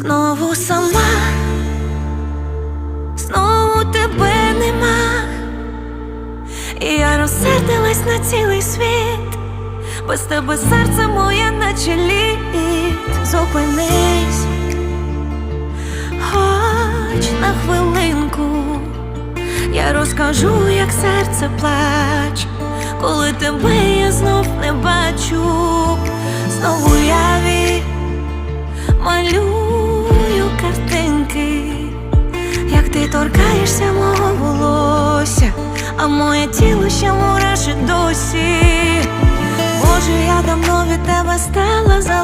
Знову сама, знову тебе нема. І я розсердилась на цілий світ, без тебе серце моє наче лід. Зупинись, хоч на хвилинку, я розкажу, як серце плач, коли тебе я знов не бачу, торкаєшся мого волосся, а моє тіло ще мурашить досі. Боже, я давно від тебе стала залежна,